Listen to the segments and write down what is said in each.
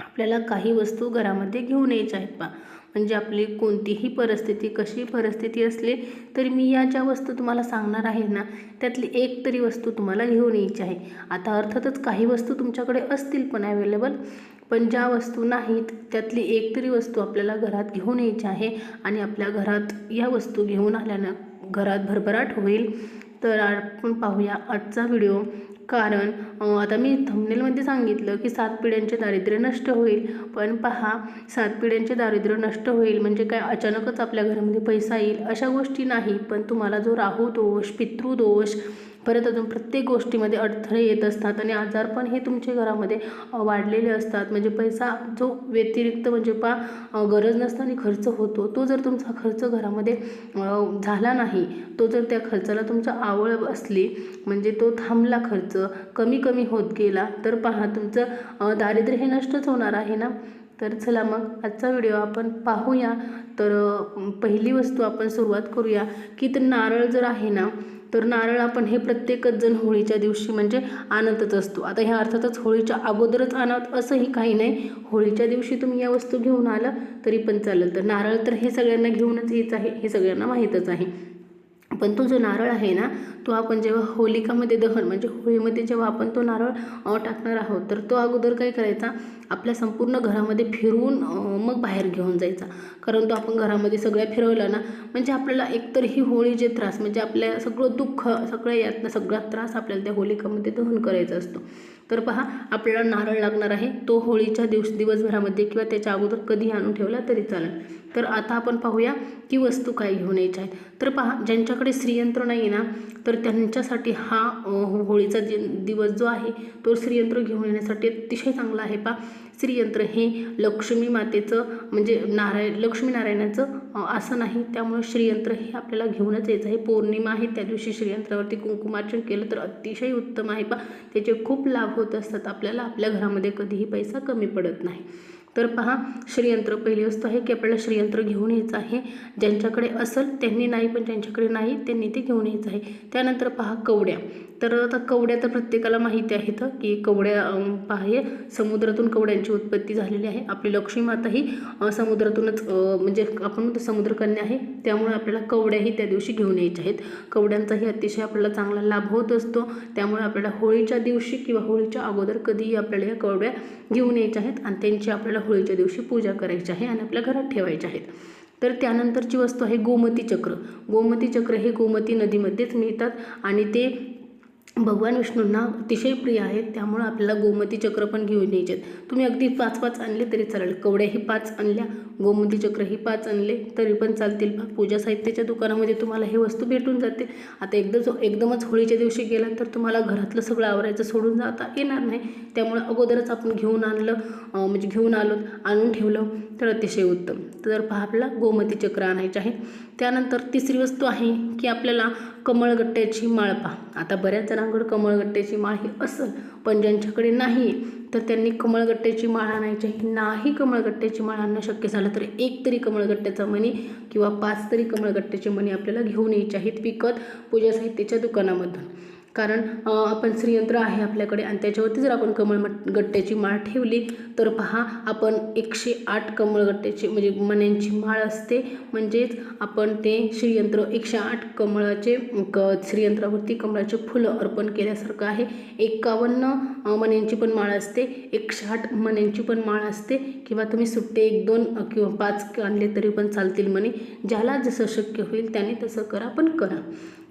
आपल्याला काही वस्तू घरामध्ये घेऊन यायच्या आहेत पा म्हणजे आपली कोणतीही परिस्थिती कशी परिस्थिती असली तरी मी या ज्या वस्तू तुम्हाला सांगणार आहे ना त्यातली एक तरी वस्तू तुम्हाला घेऊन यायची आहे. आता अर्थातच काही वस्तू तुमच्याकडे असतील पण अवेलेबल पण ज्या वस्तू नाहीत त्यातली एक तरी वस्तू आपल्याला घरात घेऊन यायची आहे आणि आपल्या घरात या वस्तू घेऊन आल्यानं घरात भरभराट होईल. तर आपण पाहूया आजचा व्हिडिओ. कारण आता मी थंबनेलमध्ये सांगितलं की सात पिढ्यांचे दारिद्र्य नष्ट होईल. पण पहा सात पिढ्यांचे दारिद्र्य नष्ट होईल म्हणजे काय? अचानकच आपल्या घरामध्ये पैसा येईल अशा गोष्टी नाही. पण तुम्हाला जो राहू दोष पितृदोष परत अजून प्रत्येक गोष्टीमध्ये अडथळे येत असतात आणि आजारपण हे तुमच्या घरामध्ये वाढलेले असतात. म्हणजे पैसा जो व्यतिरिक्त म्हणजे पा गरज नसताना खर्च होतो तो जर तुमचा खर्च घरामध्ये झाला नाही तो जर त्या खर्चाला तुमचा आवड असली म्हणजे तो थांबला खर्च कमी कमी होत गेला तर पहा तुमचं दारिद्र्य हे नष्टच होणार आहे ना? तर चला मग आजचा व्हिडिओ आपण पाहूया. तर पहिली वस्तू आपण सुरुवात करूया की तर नारळ जर आहे ना तर नारळ आपण हे प्रत्येकच जण होळीच्या दिवशी म्हणजे आणतच असतो. आता ह्या अर्थातच होळीच्या अगोदरच आणत असंही काही नाही. होळीच्या दिवशी तुम्ही या वस्तू घेऊन आलं तरी पण चालेल. तर नारळ तर हे सगळ्यांना घेऊनच यायचं आहे हे सगळ्यांना माहीतच आहे. पण तो जो नारळ आहे ना तो आपण जेव्हा होलिकामध्ये दहन म्हणजे होळीमध्ये जेव्हा आपण तो नारळ टाकणार आहोत तर तो अगोदर काय करायचा? आपल्या संपूर्ण घरामध्ये फिरवून मग बाहेर घेऊन जायचा. कारण तो आपण घरामध्ये सगळ्या फिरवला ना म्हणजे आपल्याला एकतर ही होळी जे त्रास म्हणजे आपल्या सगळं दुःख सगळं यातनं सगळा त्रास आपल्याला त्या होलिकामध्ये दहन करायचा असतो. तर पहा आपल्याला नारळ लागणार आहे तो होळीच्या दिवस दिवसभरामध्ये किंवा त्याच्या अगोदर कधी आणून ठेवला तरी चालेल. तर आता आपण पाहूया की वस्तू काय घेऊन यायच्या आहेत. तर पहा ज्यांच्याकडे श्रीयंत्र नाही ना तर त्यांच्यासाठी हा हो-, होळीचा जे दिवस जो आहे तो श्रीयंत्र घेऊन येण्यासाठी अतिशय चांगला आहे पा श्रीयंत्र हे लक्ष्मी मातेचं म्हणजे नारायण लक्ष्मीनारायणाचं अ, आसन आहे. त्यामुळे श्रीयंत्र हे आपल्याला घेऊनच यायचं आहे. पौर्णिमा आहे त्या दिवशी श्रीयंत्रावरती कुंकुमार्चन केलं तर अतिशय उत्तम आहे पा त्याचे खूप लाभ होत असतात. आपल्याला आपल्या घरामध्ये कधीही पैसा कमी पडत नाही. तर पहा श्रीयंत्र पहिली वस्तू आहे की आपल्याला श्रीयंत्र घेऊन यायचं आहे. ज्यांच्याकडे असेल त्यांनी नाही पण ज्यांच्याकडे नाही त्यांनी ते घेऊन यायचं आहे. त्यानंतर पहा कवड्या. तर आता कवड्या तर प्रत्येकाला माहिती आहेत की कवड्या पहा समुद्रातून कवड्यांची उत्पत्ती झालेली आहे. आपली लक्ष्मी माता ही समुद्रातूनच म्हणजे आपण म्हणतो समुद्रकन्या आहे. त्यामुळे आपल्याला कवड्याही त्या दिवशी घेऊन यायच्या आहेत. कवड्यांचाही अतिशय आपल्याला चांगला लाभ होत असतो. त्यामुळे आपल्याला होळीच्या दिवशी किंवा होळीच्या अगोदर कधीही आपल्याला या कवड्या घेऊन यायच्या आहेत आणि त्यांची आपल्याला होळीच्या दिवशी पूजा करायची आहे आणि आपल्या घरात ठेवायच्या आहेत. तर त्यानंतरची वस्तू आहे गोमती चक्र. गोमती चक्र हे गोमती नदीमध्येच मिळतात आणि ते भगवान विष्णूंना अतिशय प्रिय आहेत. त्यामुळं आपल्याला गोमती चक्र पण घेऊन यायचे आहेत. तुम्ही अगदी पाच पाच आणले तरी चालेल. कवड्याही पाच आणल्या गोमती चक्रही पाच आणले तरी पण चालतील. पहा पूजा साहित्याच्या दुकानामध्ये तुम्हाला हे वस्तू भेटून जातील आता एकदम एकदमच होळीच्या दिवशी गेला तर तुम्हाला घरातलं सगळं आवरायचं सोडून जाता येणार नाही. त्यामुळे अगोदरच आपण घेऊन आणलं म्हणजे घेऊन आलो आणून ठेवलं तर अतिशय उत्तम. तर पहा आपला गोमती चक्र आणायचे आहे. त्यानंतर तिसरी वस्तू आहे की आपल्याला कमळगट्ट्याची माळ पहा. आता बऱ्याच जणांकडे कमळगट्ट्याची माळ ही असेल पण ज्यांच्याकडे नाही तर त्यांनी कमळगट्ट्याची माळ आणायची आहे. नाही कमळगट्ट्याची माळ आणणं शक्य झालं तर एक तरी कमळगट्ट्याचा मणी किंवा पाच तरी कमळगट्ट्याचे मणी आपल्याला घेऊन यायचे आहेत विकत पूजा साहित्याच्या दुकानामधून. कारण आपण श्रीयंत्र आहे आपल्याकडे आणि त्याच्यावरती जर आपण कमळ मट- गट्ट्याची माळ ठेवली तर पहा आपण एकशे आठ कमळगट्ट्याची म्हणजे मण्यांची माळ असते. म्हणजेच आपण ते श्रीयंत्र एकशे आठ कमळाचे क श्रीयंत्रावरती कमळाचे फुलं अर्पण केल्यासारखं आहे. एकावन्न मण्यांची पण माळ असते. एकशे आठ मण्यांची पण माळ असते. किंवा तुम्ही सुट्टे एक दोन किंवा पाच आणले तरी पण चालतील मणी ज्याला जसं शक्य होईल त्याने तसं करा पण करा.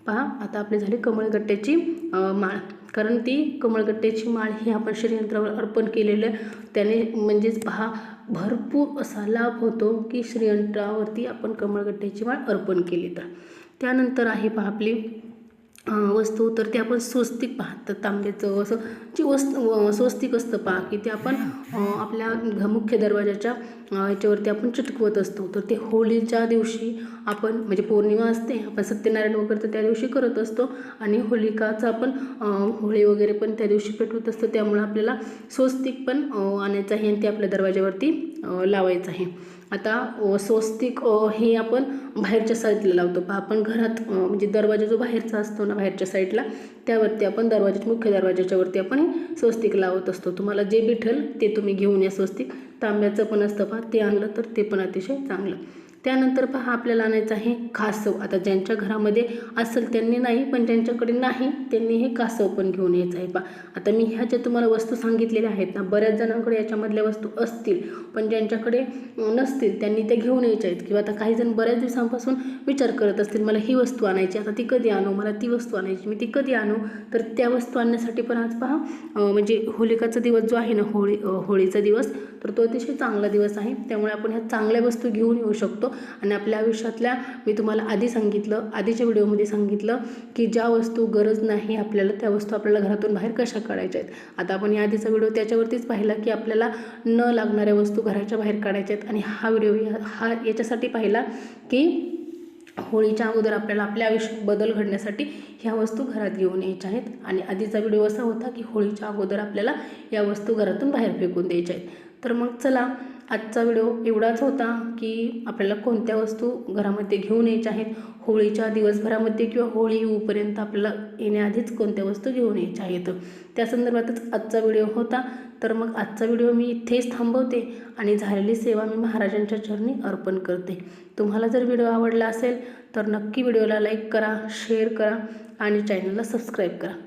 पहा आता आपली झाली कमळगट्ट्याची माळ. कारण ती कमळगट्ट्याची माळ ही आपण श्रीयंत्रावर अर्पण केलेलं त्याने म्हणजेच पहा भरपूर असा लाभ होतो की श्रीयंत्रावरती आपण कमळगट्ट्याची माळ अर्पण केली तर. त्यानंतर आहे पहा आपली वस्तू तर ते आपण स्वस्तिक पाहतात तांब्याचं असं जे वस्तू स्वस्तिक असतं पहा की ते आपण आपल्या घ मुख्य दरवाजाच्या याच्यावरती आपण चिटकवत असतो. तर ते होळीच्या दिवशी आपण म्हणजे पौर्णिमा असते आपण सत्यनारायण वगैरे तर त्या दिवशी करत असतो. आणि होलिकाचं आपण होळी वगैरे पण त्या दिवशी पेटवत असतो. त्यामुळे आपल्याला स्वस्तिक पण आणायचं आहे आणि ते आपल्या दरवाजावरती लावायचं आहे. आता स्वस्तिक हे आपण बाहेरच्या साईडला लावतो. पहा आपण घरात म्हणजे दरवाजा जो बाहेरचा असतो ना बाहेरच्या साईडला त्यावरती आपण दरवाजाच्या मुख्य दरवाजाच्या वरती आपण हे स्वस्तिक लावत असतो. तुम्हाला जे भेटेल ते तुम्ही घेऊन या स्वस्तिक. तांब्याचं पण असतं पहा ते आणलं तर ते पण अतिशय चांगलं. त्यानंतर पहा आपल्याला आणायचं आहे कासव. आता ज्यांच्या घरामध्ये असेल त्यांनी नाही पण ज्यांच्याकडे नाही त्यांनी हे कासव पण घेऊन यायचं आहे पहा. आता मी ह्या ज्या तुम्हाला वस्तू सांगितलेल्या आहेत ना बऱ्याच जणांकडे याच्यामधल्या वस्तू असतील पण ज्यांच्याकडे नसतील त्यांनी त्या घेऊन यायच्या आहेत. किंवा आता काही जण बऱ्याच दिवसांपासून विचार करत असतील मला ही वस्तू आणायची आता ती कधी आणू मला ती वस्तू आणायची मी ती कधी आणू? तर त्या वस्तू आणण्यासाठी पण आज पहा म्हणजे होलिकाचा दिवस जो आहे ना होळी होळीचा दिवस तर तो अतिशय चांगला दिवस आहे. त्यामुळे आपण ह्या चांगल्या वस्तू घेऊन येऊ शकतो. आणि आपल्या आयुष्यातल्या मी तुम्हाला आधी सांगितलं आधीच्या व्हिडिओमध्ये सांगितलं की ज्या वस्तू गरज नाही आपल्याला त्या वस्तू आपल्याला घरातून बाहेर कशा काढायच्या आहेत? आता आपण या आधीचा व्हिडिओ त्याच्यावरतीच पाहिला की आपल्याला न लागणाऱ्या वस्तू घराच्या बाहेर काढायच्या आहेत. आणि हा व्हिडिओ या- हा याच्यासाठी पाहिला की होळीच्या अगोदर आपल्याला आपल्या आयुष्यात बदल घडण्यासाठी ह्या वस्तू घरात घेऊन यायच्या आहेत. आणि आधीचा व्हिडिओ असा होता की होळीच्या अगोदर आपल्याला या वस्तू घरातून बाहेर फेकून द्यायच्या आहेत. तर मग चला आजचा व्हिडिओ एवढाच होता की आपल्याला कोणत्या वस्तू घरामध्ये घेऊन यायच्या आहेत होळीच्या दिवसभरामध्ये किंवा होळी येऊपर्यंत आपल्याला येण्याआधीच कोणत्या वस्तू घेऊन यायच्या आहेत? त्या संदर्भातच आजचा व्हिडिओ होता. तर मग आजचा व्हिडिओ मी इथेच थांबवते आणि झालेली सेवा मी महाराजांच्या चरणी अर्पण करते. तुम्हाला जर व्हिडिओ आवडला असेल तर नक्की व्हिडिओला लाईक करा शेअर करा आणि चॅनलला सबस्क्राईब करा.